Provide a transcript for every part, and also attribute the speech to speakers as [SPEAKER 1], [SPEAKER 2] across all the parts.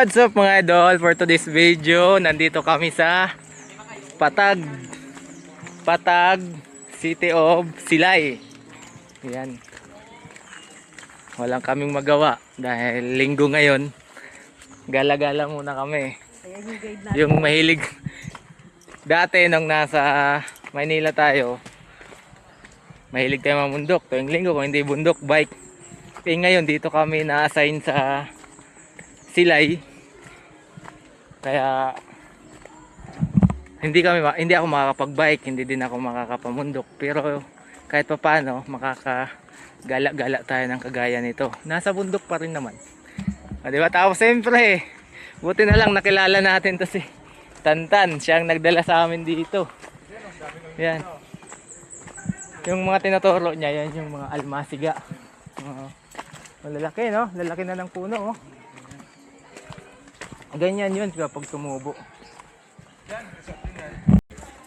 [SPEAKER 1] What's up mga idol? For today's video, nandito kami sa Patag Patag City of Silay. Yan. Walang kaming magawa dahil linggo ngayon. Gala-gala muna kami.
[SPEAKER 2] Yung
[SPEAKER 1] mahilig dati nung nasa Maynila tayo. Mahilig tayo mamundok. Tuwing linggo kung hindi bundok, bike. Eh ngayon dito kami na-assign sa Silay. Kaya hindi kami hindi ako makakapag-bike, hindi din ako makakapamundok. Pero kahit pa paano makakagala-gala tayo ng kagaya nito. Nasa bundok pa rin naman. O, di ba? Tapos siyempre, buti na lang nakilala natin to si Tantan. Siya ang nagdala sa amin dito. Yan. Yung mga tinuturo niya, yan yung mga almasiga. Oo. malalaki, no? Lalaki na ng puno, oh. Ganyan yun kapag tumubo.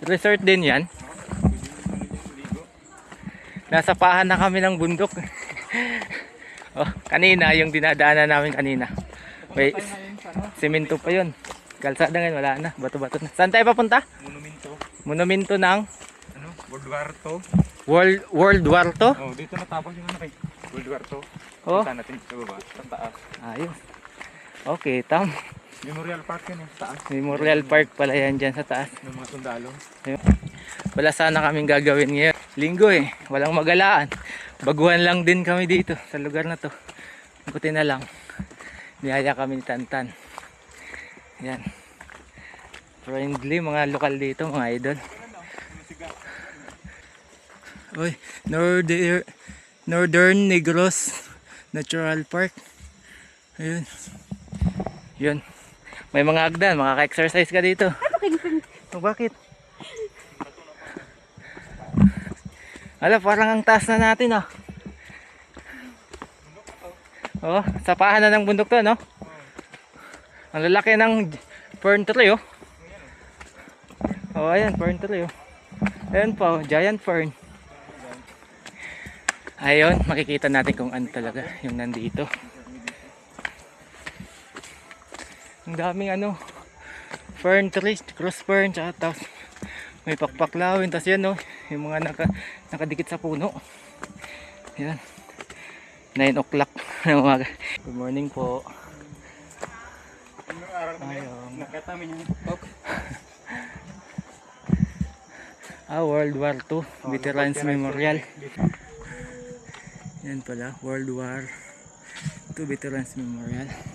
[SPEAKER 1] Resort din yan. Nasa pahan na kami ng bundok. oh, kanina, yung dinadaanan namin kanina. May simento pa yun. Kalsada ngayon, wala na. Bato-bato na. Saan tayo papunta?
[SPEAKER 3] Monumento.
[SPEAKER 1] Monumento ng
[SPEAKER 3] Ano? World War II.
[SPEAKER 1] World, World War to?
[SPEAKER 3] Oh, dito natapos yung ano kay World War II.
[SPEAKER 1] Oh,
[SPEAKER 3] Punta natin sa baba, sa taas.
[SPEAKER 1] ayos. Okay, tam.
[SPEAKER 3] Memorial Park yun eh, sa taas.
[SPEAKER 1] Memorial Park pala yan dyan sa taas.
[SPEAKER 3] Ng mga sundalo.
[SPEAKER 1] Wala sana kaming gagawin ngayon. Linggo eh, walang magalaan. Baguhan lang din kami dito sa lugar na to. Buti na lang. Niyaya kami ni Tantan. Yan. Friendly mga lokal dito, mga idol. Uy, Northern, Northern Negros Natural Park. Ayun. Yun. May mga agdan, makaka-exercise ka dito. Oh, bakit? Ala, parang ang taas na natin ah. Oh, sapahan na ng bundok to, no? Ang lalaki ng fern tree, oh. Oh, ayan, fern tree, oh. Ayan pa, oh, giant fern. Ayun, makikita natin kung ano talaga yung nandito. Ang daming ano, fern trees, cross fern, tsaka tapos may pakpaklawin, tapos yan, no, yung mga naka, nakadikit sa puno. Yan. 9 o'clock ng umaga. Good morning po.
[SPEAKER 3] Yung araw na ngayon, nakita mo yung
[SPEAKER 1] Ah, World War II, Veterans
[SPEAKER 3] Veterans
[SPEAKER 1] Memorial. Yan pala, World War II Veterans Memorial.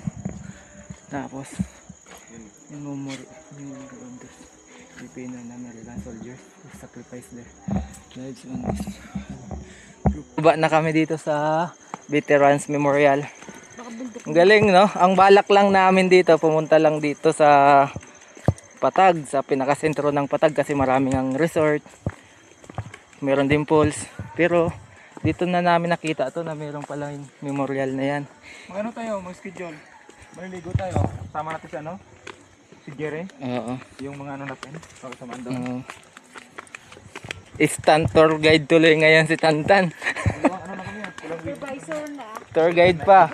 [SPEAKER 1] Tapos, yung memorial, yung of the Filipino and American soldiers who sacrificed their lives on this. Baba na kami dito sa Veterans Memorial. Ang galing, no? Ang balak lang namin dito, pumunta lang dito sa Patag, sa pinakasentro ng Patag kasi maraming ang resort. Meron din pools. Pero dito na namin nakita to na meron pala yung memorial na yan.
[SPEAKER 3] Mag ano tayo, mag-schedule. Maliligo tayo. Tama natin si ano? Si Jerry.
[SPEAKER 1] Oo.
[SPEAKER 3] Yung mga ano natin. Pag sa Mando.
[SPEAKER 1] Uh, instant tour guide tuloy ngayon si Tantan.
[SPEAKER 3] Ano ano na kami yan?
[SPEAKER 2] Supervisor na.
[SPEAKER 1] tour guide pa.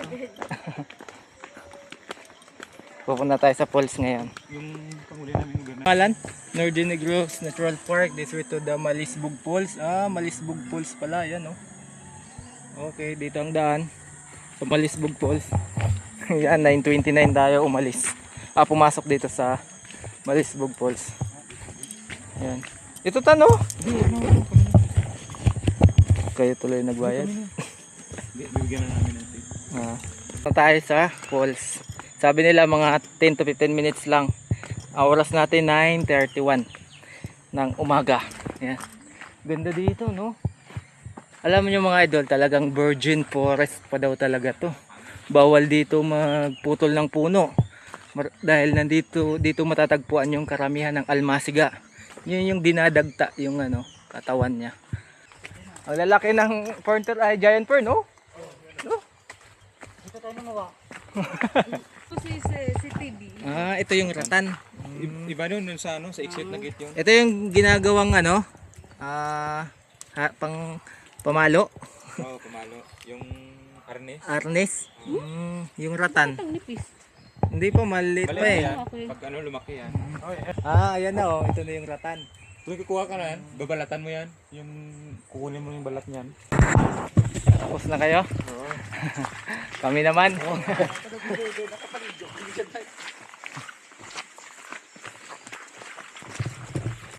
[SPEAKER 1] Pupunta tayo sa falls ngayon.
[SPEAKER 3] Yung panguli namin gano'n.
[SPEAKER 1] Malan, Northern Negros Natural Park. This way to the Malisbug Falls. Ah, Malisbug Falls pala. Yan, oh. Okay, dito ang daan. Sa Malisbug Falls. Yan, 9.29 tayo umalis. Ah, pumasok dito sa Malisbug Falls. Yan. Ito tano. Kayo tuloy nagbayad.
[SPEAKER 3] Bibigyan na namin natin.
[SPEAKER 1] Ah. Punta tayo sa falls. Sabi nila mga 10 to 15 minutes lang. Ang oras natin 9.31 ng umaga. Yan. Ganda dito, no? Alam niyo mga idol, talagang virgin forest pa daw talaga to. Bawal dito magputol ng puno. Mar- dahil nandito dito matatagpuan yung karamihan ng almasiga. Yun yung dinadagta yung ano, katawan niya. Ang lalaki ng fern ay giant fern, no?
[SPEAKER 2] Dito tayo namawa. Ito si, si, si TV.
[SPEAKER 1] Ah, ito yung ratan.
[SPEAKER 3] I- Iba nun, nun sa ano, sa exit na gate yun.
[SPEAKER 1] Ito yung ginagawang ano, ah, ha, pang pamalo,
[SPEAKER 3] Oo, pumalo. Yung arnes.
[SPEAKER 1] arnes, Mm, yung ratan.
[SPEAKER 2] Ang nipis.
[SPEAKER 1] Hindi pa, maliit pa eh.
[SPEAKER 3] yan.
[SPEAKER 2] Okay.
[SPEAKER 3] Pag ano, lumaki yan. Eh.
[SPEAKER 1] Ah, ayan na oh. Ito na yung ratan.
[SPEAKER 3] Kung kukuha ka na yan, babalatan mo yan. Yung kukunin mo yung balat niyan.
[SPEAKER 1] Tapos na kayo? Kami naman.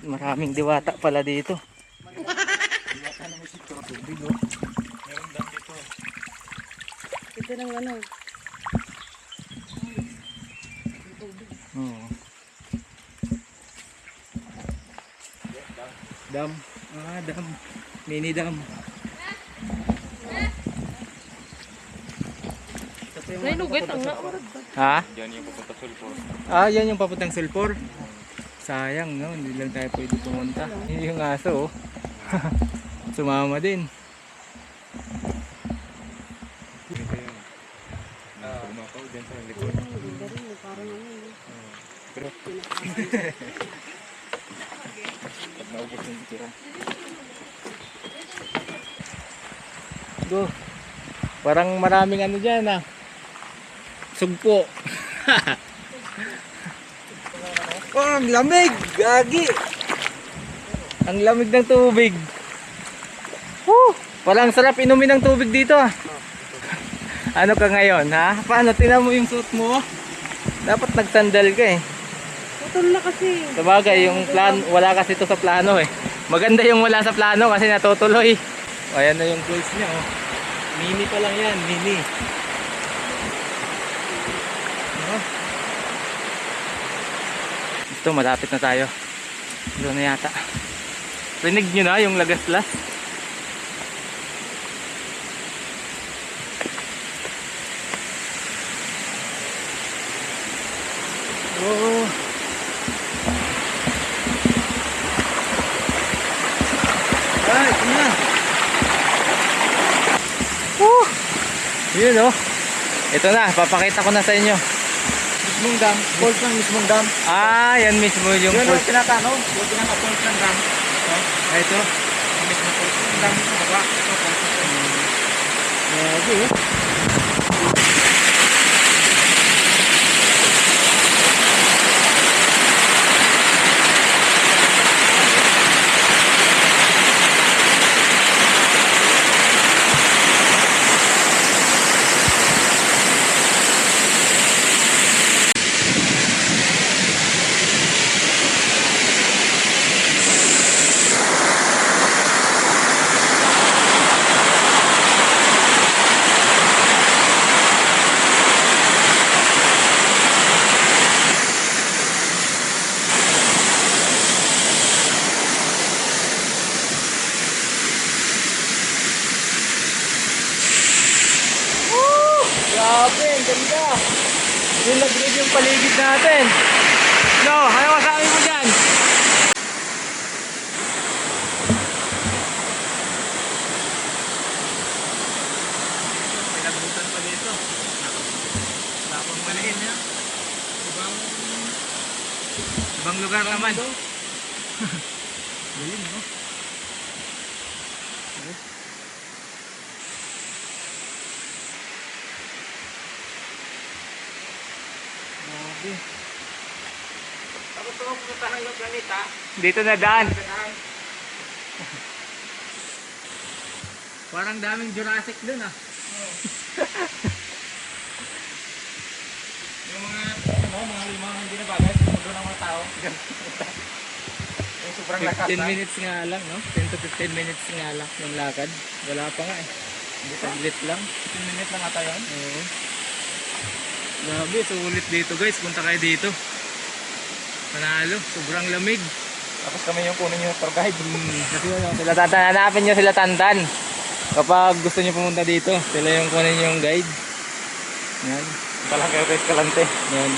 [SPEAKER 1] Maraming diwata pala dito.
[SPEAKER 2] Ito ng ano.
[SPEAKER 1] Oo. Dam. Ah, dam. Mini dam.
[SPEAKER 2] Nay, nugit ang.
[SPEAKER 1] Ha?
[SPEAKER 3] Yan yung pupunta sulfur.
[SPEAKER 1] Ah, yan yung papuntang sulfur. Sayang, no? Hindi lang tayo pwede pumunta. Yun Yung aso, oh. Sumama din.
[SPEAKER 3] Ito yun. Ah, Pumakaw dyan sa likod.
[SPEAKER 2] Parang ano.
[SPEAKER 3] Pero, pag naubos yung tira.
[SPEAKER 1] Go. Parang maraming ano dyan, ah. Sugpo. oh, ang lamig! Gagi! Ang lamig ng tubig. Woo! Walang sarap inumin ng tubig dito, ah. ano ka ngayon, ha? Paano? Tinan mo yung suit mo. Dapat nagsandal ka, eh.
[SPEAKER 2] Putol na kasi.
[SPEAKER 1] Sabagay, yung plan, wala kasi ito sa plano, eh. Maganda yung wala sa plano kasi natutuloy. O, ayan na yung goals niya, oh. Mini pa lang yan, mini. Ano? Ito, malapit na tayo. Doon na yata. Rinig nyo na yung lagaslas. Oo. Ah, ito na. Woo! Yun oh. Ito na, papakita ko na sa inyo.
[SPEAKER 3] Mismong dam. Falls ng mismong dam.
[SPEAKER 1] Ah, yan mismo yung
[SPEAKER 3] Yun
[SPEAKER 1] falls.
[SPEAKER 3] ang tinatanong. Yung pinaka-falls ng dam.
[SPEAKER 1] Ah, ito.
[SPEAKER 3] Yung mismong falls ng dam. Sa baba. Ito, falls ng dam.
[SPEAKER 1] Grabe oh. Woo! Grabe, ang ganda. Yung nag-grade yung paligid natin. No, ano masabi mo dyan? Pinagutan pa dito. Tapang maliin ya. Ibang, ibang lugar naman. Galing, no? Grabe.
[SPEAKER 3] Tapos ito, pumuntahan yung ganita.
[SPEAKER 1] Dito na daan. Parang daming Jurassic dun ah.
[SPEAKER 3] Yung mga, ano, mga limang hindi na bagay. Sumunod ng mga tao. Yung sobrang lakas
[SPEAKER 1] 15
[SPEAKER 3] na.
[SPEAKER 1] minutes nga lang, no? 10 to 15 minutes nga lang ng lakad. Wala pa nga eh. Hindi saglit lang.
[SPEAKER 3] 15 minutes lang ata yun.
[SPEAKER 1] Oo. Grabe, sulit dito guys. Punta kayo dito. Panalo, sobrang lamig.
[SPEAKER 3] Tapos kami yung kunin yung tour guide.
[SPEAKER 1] Hmm, kasi ano, sila tantan, hanapin nyo sila tantan. Kapag gusto nyo pumunta dito, sila yung kunin yung guide. Yan.
[SPEAKER 3] Punta lang kayo kay Escalante.
[SPEAKER 1] Yan.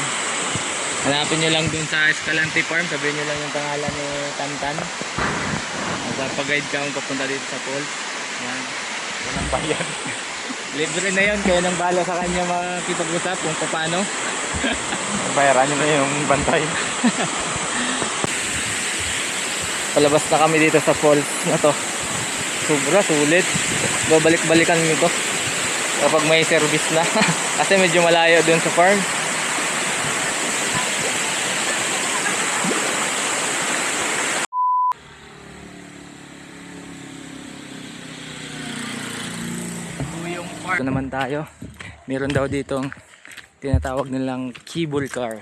[SPEAKER 1] Hanapin nyo lang dun sa Escalante Farm. Sabihin nyo lang yung pangalan ni Tantan. Magpapag-guide ka kung papunta dito sa falls. Yan.
[SPEAKER 3] Walang bayan.
[SPEAKER 1] Libre na yun. Kaya nang bala sa kanya makipag-usap kung paano.
[SPEAKER 3] Bayaran nyo na yung bantay.
[SPEAKER 1] Palabas na kami dito sa falls na to. Sobra, sulit. Babalik-balikan nyo to. Kapag may service na. Kasi medyo malayo dun sa farm. Ito naman tayo. Meron daw ditong tinatawag nilang cable car.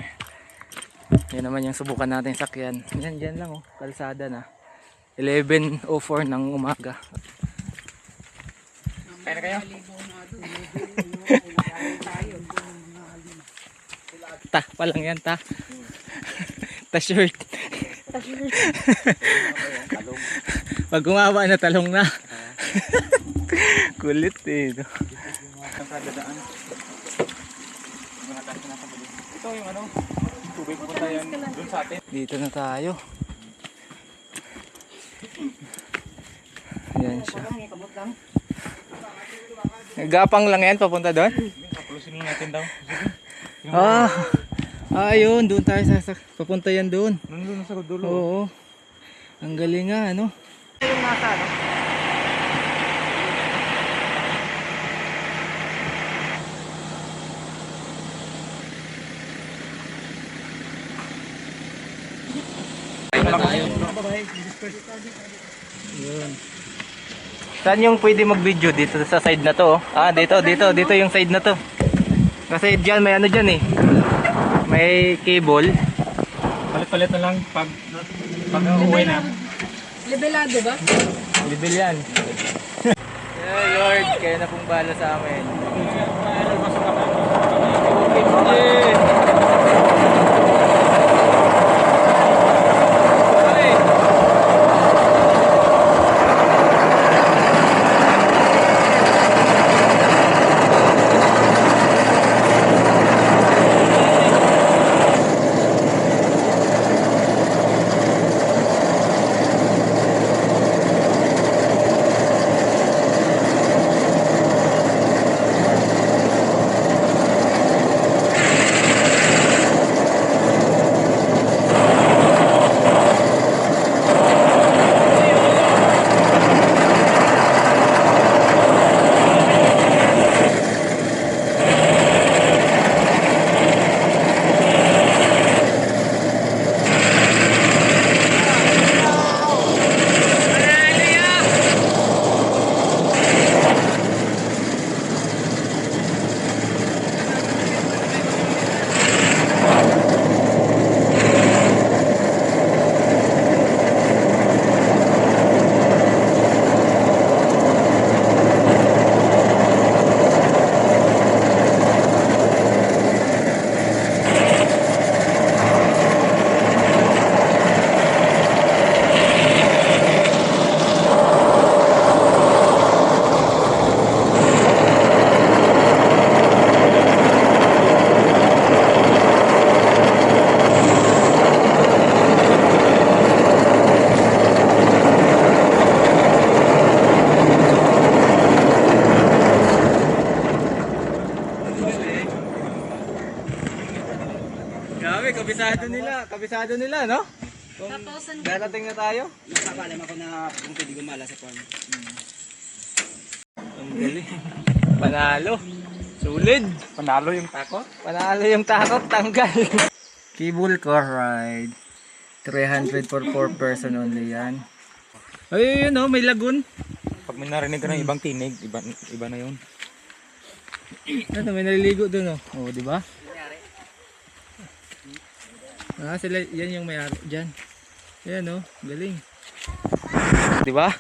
[SPEAKER 1] Yan naman yung subukan natin sakyan. Yan, dyan lang oh. Kalsada na. 11.04 ng umaga.
[SPEAKER 3] Na kayo?
[SPEAKER 1] Ta, pa lang yan ta. ta shirt. Pag gumawa na talong na. Kulit eh. no?
[SPEAKER 3] Ang kadadaan. Tayo. Ito yung ano, tubig pupunta yan dun sa atin.
[SPEAKER 1] Dito na tayo. Yan siya. Gapang lang yan papunta doon?
[SPEAKER 3] Kapulusin lang natin daw.
[SPEAKER 1] Ah, ah ayun, doon tayo sa, papunta yan doon.
[SPEAKER 3] Nandun sa dulo.
[SPEAKER 1] Oo. Ang galing nga, ano?
[SPEAKER 3] Yung nasa ano?
[SPEAKER 1] Yun. Saan yung pwede mag-video? Dito sa side na to. oh. Ah, dito, dito, dito yung side na to. Kasi diyan may ano diyan eh. May cable.
[SPEAKER 3] Palit-palit na lang pag pag uwi na.
[SPEAKER 2] Lebelado ba?
[SPEAKER 1] Libil yan. yeah, Lord, kaya na pong bala sa amin. Grabe, Kabisado nila, no? Kung darating na tayo.
[SPEAKER 4] Nakapalam ako na kung pwede gumala sa farm.
[SPEAKER 1] Ang galing. Panalo. Sulit.
[SPEAKER 3] Panalo yung tako.
[SPEAKER 1] Panalo yung takot, tanggal. Cable car ride. 300 for 4 person only yan. Ay, yun oh, may lagoon.
[SPEAKER 3] Pag may narinig ka ng ibang tinig, iba, iba na yun.
[SPEAKER 1] Ano, may naliligo dun oh. Oh, di ba? Ah, sila, yan yung may diyan. Yan oh, galing. Di ba?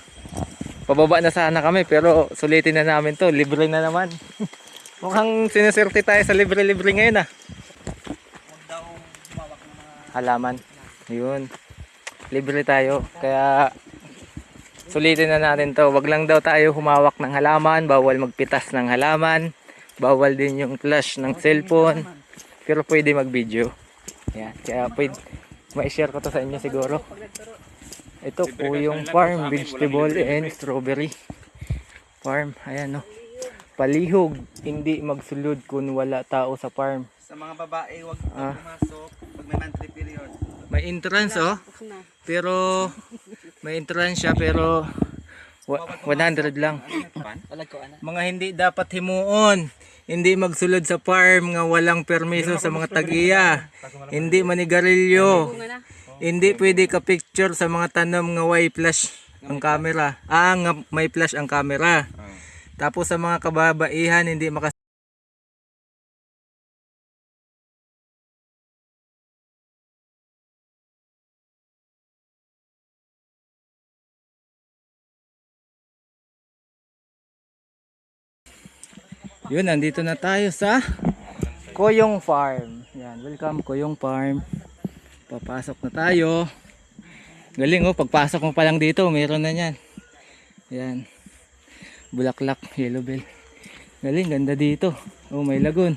[SPEAKER 1] Pababa na sana kami pero sulitin na namin to, libre na naman. Mukhang sinuswerte tayo sa libre-libre ngayon ah. Halaman. Yun. Libre tayo. Kaya sulitin na natin to. Wag lang daw tayo humawak ng halaman, bawal magpitas ng halaman, bawal din yung flash ng cellphone, pero pwede mag-video. Yan. Kaya pwede, ma-share ko to sa inyo siguro. Ito po yung farm, vegetable and strawberry. Farm, ayan no. Palihog, hindi magsulod kung wala tao sa farm.
[SPEAKER 4] Sa mga babae, huwag
[SPEAKER 1] Ah.
[SPEAKER 4] pumasok pag may monthly period.
[SPEAKER 1] May entrance oh. Pero may entrance siya pero wa- 100 lang.
[SPEAKER 4] Ana.
[SPEAKER 1] Mga hindi dapat himuon. Hindi magsulod sa farm nga walang permiso sa mga tagiya. Hindi manigarilyo. Hindi pwede ka picture sa mga tanom nga way flash ang camera. Ah, nga may flash ang camera. Tapos sa mga kababaihan, hindi makas Yun, nandito na tayo sa Koyong Farm. Yan, welcome Koyong Farm. Papasok na tayo. Galing oh, pagpasok mo pa lang dito, meron na yan. Yan. Bulaklak, yellow bell. Galing, ganda dito. Oh, may lagun.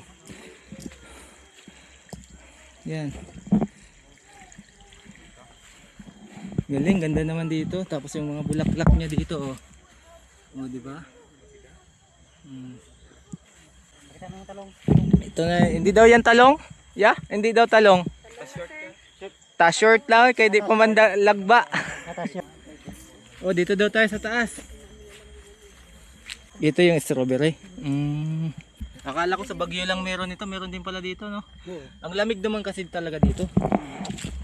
[SPEAKER 1] Yan. Galing, ganda naman dito. Tapos yung mga bulaklak niya dito, oh. Oh, di ba? Hmm. Ito na, hindi daw yan talong? Yeah, hindi daw talong. Ta short lang kay di pa man da- lagba. oh, dito daw tayo sa taas. Ito yung strawberry. Mm. Akala ko sa Bagyo lang meron ito, meron din pala dito, no? Ang lamig naman kasi talaga dito.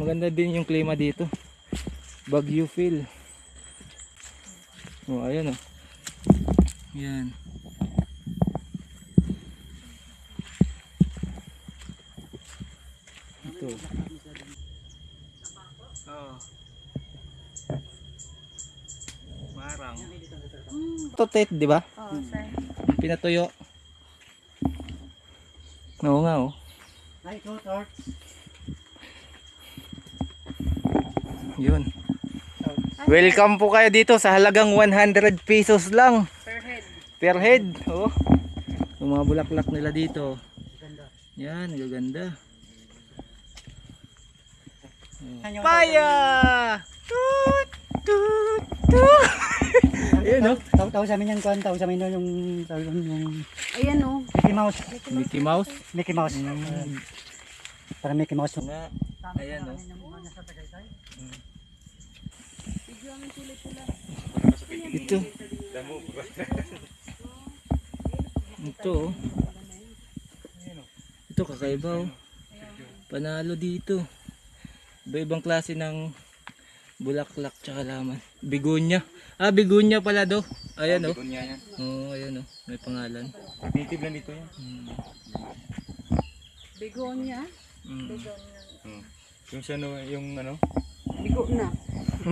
[SPEAKER 1] Maganda din yung klima dito. Bagyo feel. Oh, ayun oh. Yan. Ito. Oh. Marang. Totet, di ba?
[SPEAKER 2] Oo, sir.
[SPEAKER 1] Pinatuyo. Oo nga oh.
[SPEAKER 4] Ay, tutor.
[SPEAKER 1] Yun. Welcome po kayo dito sa halagang 100 pesos lang
[SPEAKER 2] Per head.
[SPEAKER 1] per head. Oh. Yung mga bulaklak nila dito. Yan, gaganda. Paya! Tut, tut, tut. Ayun oh.
[SPEAKER 5] Tahu tahu sa amin yan kuan, tahu sa amin yung tahu yung
[SPEAKER 2] Ayan o.
[SPEAKER 5] Mickey Mouse,
[SPEAKER 1] Mickey Mouse.
[SPEAKER 5] Mickey Mouse.
[SPEAKER 1] Mm.
[SPEAKER 5] Para Mickey Mouse.
[SPEAKER 1] Nga. Ayan oh. Ito. Ito oh. Ito kakaiba oh. Panalo dito. Iba-ibang klase ng bulaklak tsaka laman. Bigunya. Ah, bigunya pala do. Ayan oh.
[SPEAKER 3] Bigunya yan.
[SPEAKER 1] Oo, ayan oh. May pangalan.
[SPEAKER 3] Native lang dito yan.
[SPEAKER 1] Hmm.
[SPEAKER 2] Begonia.
[SPEAKER 1] Mm.
[SPEAKER 3] Hmm. Yung siya no, yung ano,
[SPEAKER 2] Bigo na.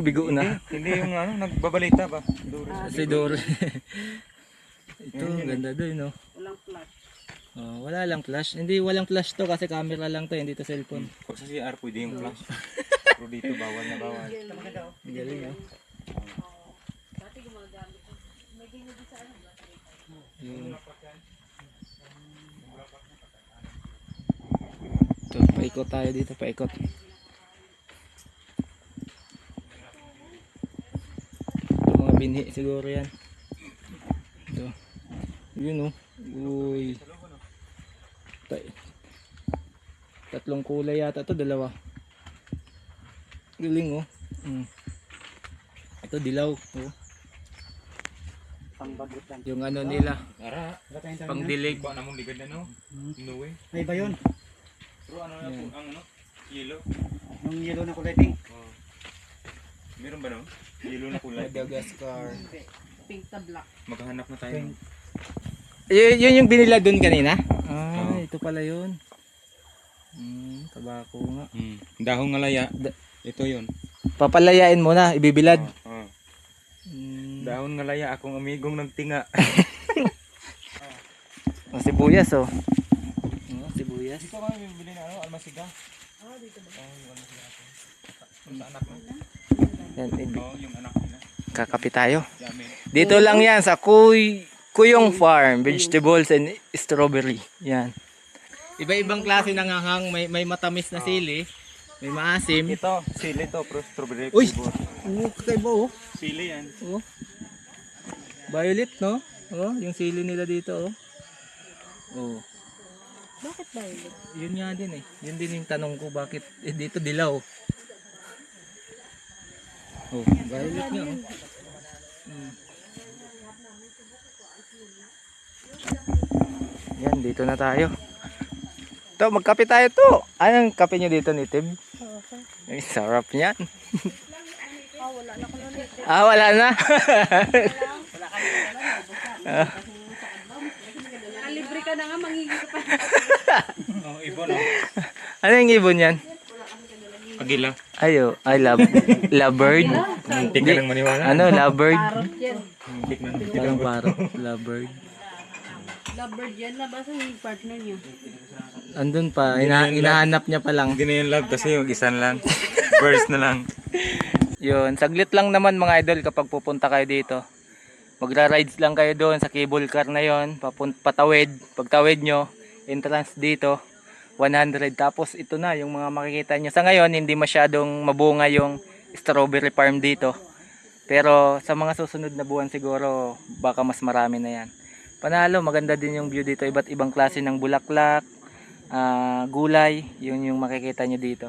[SPEAKER 1] Bigo na.
[SPEAKER 3] hindi yung ano, nagbabalita ba? Duro.
[SPEAKER 1] Si Dor. Ito, ganda doon no.
[SPEAKER 2] Walang flash.
[SPEAKER 1] Oh, wala lang flash. Hindi walang flash to kasi camera lang to, hindi to cellphone.
[SPEAKER 3] Kung sa CR pwede yung flash. Pero dito bawal na bawal.
[SPEAKER 1] Ang galing oh. Yun. Ito, paikot tayo dito, paikot. Ito mga binhi siguro yan. Ito. Yun oh. Uy. Ta- Tatlong kulay yata. Ito dalawa. Galing oh. Mm. Ito dilaw. Oh. Yung ano nila. Pang
[SPEAKER 5] tayo na.
[SPEAKER 1] dilig.
[SPEAKER 3] ba namong ligad na no? No way.
[SPEAKER 5] May iba yun.
[SPEAKER 3] Pero ano na po, ang ano? Yellow.
[SPEAKER 5] Yung yellow na kulay pink.
[SPEAKER 3] Oh. Meron ba no? Yellow na kulay.
[SPEAKER 1] Madagascar.
[SPEAKER 2] Pink na black.
[SPEAKER 3] Maghahanap na tayo.
[SPEAKER 1] Y- yun yung binila dun kanina? Ah,
[SPEAKER 3] Oo.
[SPEAKER 1] ito pala yun. Hmm, tabako nga.
[SPEAKER 3] Hmm. Dahong ngalaya.
[SPEAKER 1] Da-
[SPEAKER 3] Ito yun.
[SPEAKER 1] Papalayain mo na, ibibilad.
[SPEAKER 3] Oh.
[SPEAKER 1] Hmm.
[SPEAKER 3] Dahon ngalaya akong amigong nagtinga.
[SPEAKER 1] Ang sibuyas oh. Oh, sibuyas.
[SPEAKER 3] Dito kami bibili na ano, almasiga. Oh, dito ba? Oh, yung almasiga. Yung sa anak mo.
[SPEAKER 1] Yan,
[SPEAKER 3] Oh, yung anak nila.
[SPEAKER 1] kakapi tayo. Dito lang yan sa Kuy Kuyong Farm, vegetables and strawberry. Yan. Iba-ibang klase ng hahang, may may matamis na sili, may maasim.
[SPEAKER 3] Ito, sili to, pero strawberry
[SPEAKER 1] Uy! Oh, kakaiba oh.
[SPEAKER 3] Sili yan.
[SPEAKER 1] Oh. Violet, no? Oh, yung sili nila dito, oh. Oh.
[SPEAKER 2] Bakit violet?
[SPEAKER 1] Yun nga din eh. Yun din yung tanong ko, bakit eh, dito dilaw? Oh, violet nga, oh. Hmm. Yan, dito na tayo. To, magkape tayo to. Anong kape nyo dito ni Tib?
[SPEAKER 2] Oo, sir.
[SPEAKER 1] Ay, sarap niyan.
[SPEAKER 2] Ah, wala na
[SPEAKER 1] ah, wala na. Ah,
[SPEAKER 3] Oh, ibon oh.
[SPEAKER 1] Ano yung ibon yan?
[SPEAKER 3] Agila.
[SPEAKER 1] Ayo, I love lovebird.
[SPEAKER 3] Muntik ka lang maniwala.
[SPEAKER 1] Ano, lovebird?
[SPEAKER 2] Parrot yan.
[SPEAKER 3] Muntik na.
[SPEAKER 1] Parang parang lovebird.
[SPEAKER 2] Lovebird yan. Nabasa yung partner niya.
[SPEAKER 1] Andun pa, ina inahanap niya pa lang.
[SPEAKER 3] Hindi na yung love kasi yung isan lang. Burst na lang.
[SPEAKER 1] Yun, saglit lang naman mga idol kapag pupunta kayo dito. Magra-rides lang kayo doon sa cable car na yon, papun- patawid. Pagtawid nyo, entrance dito, 100. Tapos ito na yung mga makikita nyo. Sa ngayon, hindi masyadong mabunga yung strawberry farm dito. Pero sa mga susunod na buwan siguro, baka mas marami na yan. Panalo, maganda din yung view dito. Iba't ibang klase ng bulaklak, ah, gulay, yun yung makikita nyo dito.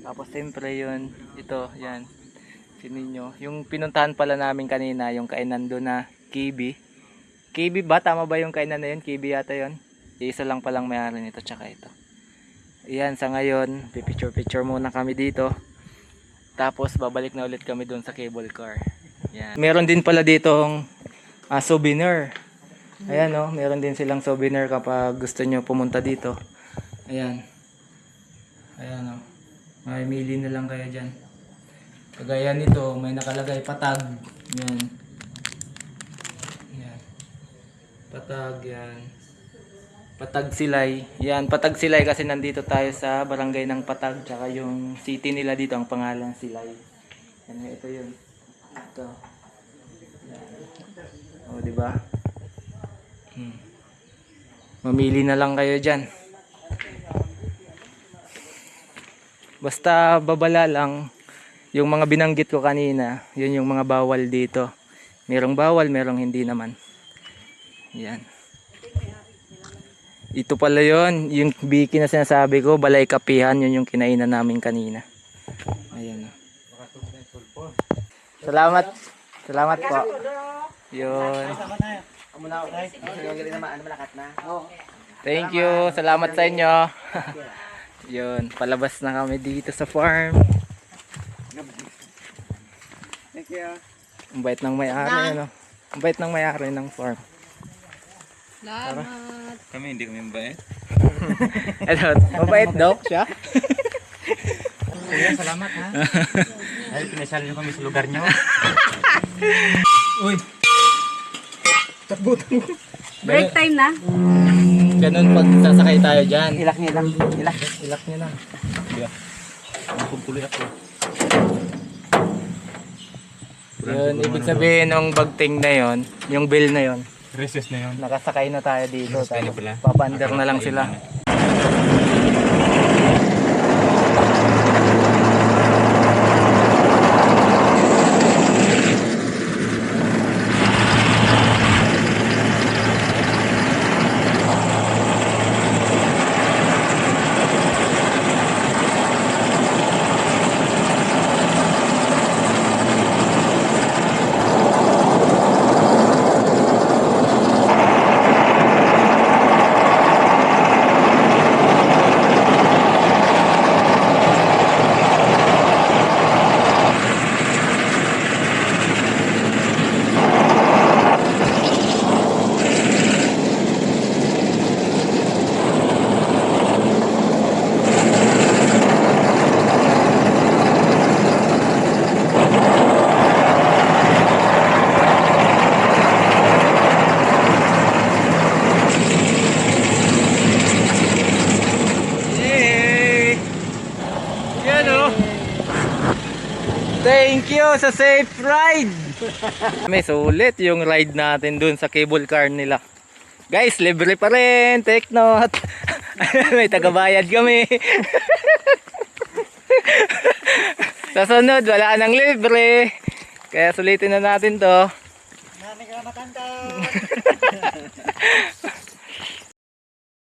[SPEAKER 1] Tapos siyempre yun, ito, yan. Sininyo. Yung pinuntahan pala namin kanina, yung kainan doon na Kibi. Kibi ba? Tama ba yung kainan na yun? Kibi yata yun. Isa lang palang mayroon nito, tsaka ito. Yan, sa ngayon, pipicture-picture muna kami dito. Tapos babalik na ulit kami doon sa cable car. Yan. Meron din pala ditong ah, souvenir. Ayan oh, meron din silang souvenir kapag gusto nyo pumunta dito. Ayan. Ayan oh. May mili na lang kayo dyan. Kagaya nito, may nakalagay patag. Yan. Yan. Patag yan. Patag Silay. Yan, Patag Silay kasi nandito tayo sa barangay ng Patag. Tsaka yung city nila dito, ang pangalan Silay. Yan, ito yun. Ito. Yan. O, di ba? Hmm. Mamili na lang kayo dyan. Basta babala lang yung mga binanggit ko kanina, yun yung mga bawal dito. Merong bawal, merong hindi naman. Yan. Ito pala yon yung biki na sinasabi ko, balay kapihan, yun yung kinainan namin kanina. Ayan. o. Salamat. Salamat po. Yun.
[SPEAKER 4] Ano.
[SPEAKER 1] Thank you. Salamat sa inyo. Yun, palabas na kami dito sa farm.
[SPEAKER 4] Thank you.
[SPEAKER 1] Ang bait ng may-ari, ano? Ang bait ng may-ari ng farm.
[SPEAKER 2] Salamat.
[SPEAKER 3] Kami hindi kami mabait.
[SPEAKER 1] Ano, mabait daw siya?
[SPEAKER 5] Kuya, salamat ha. Ay, pinasyal niyo kami sa lugar niyo.
[SPEAKER 1] Uy!
[SPEAKER 2] Break time na.
[SPEAKER 1] Ganun pag sasakay tayo dyan.
[SPEAKER 4] Ilak niya lang. Ilak.
[SPEAKER 1] Ilak niya na.
[SPEAKER 3] Pagpuloy ako.
[SPEAKER 1] Yun, ibig sabihin ng bagting na yon, yung bill na yon,
[SPEAKER 3] Recess na yun.
[SPEAKER 1] nakasakay na tayo dito.
[SPEAKER 3] Na
[SPEAKER 1] Tapos
[SPEAKER 3] pala.
[SPEAKER 1] papander na lang sila. kayo sa safe ride. May sulit yung ride natin dun sa cable car nila. Guys, libre pa rin. Take note. May tagabayad kami. sa sunod, wala nang libre. Kaya sulitin na natin to. Marami ka matanda.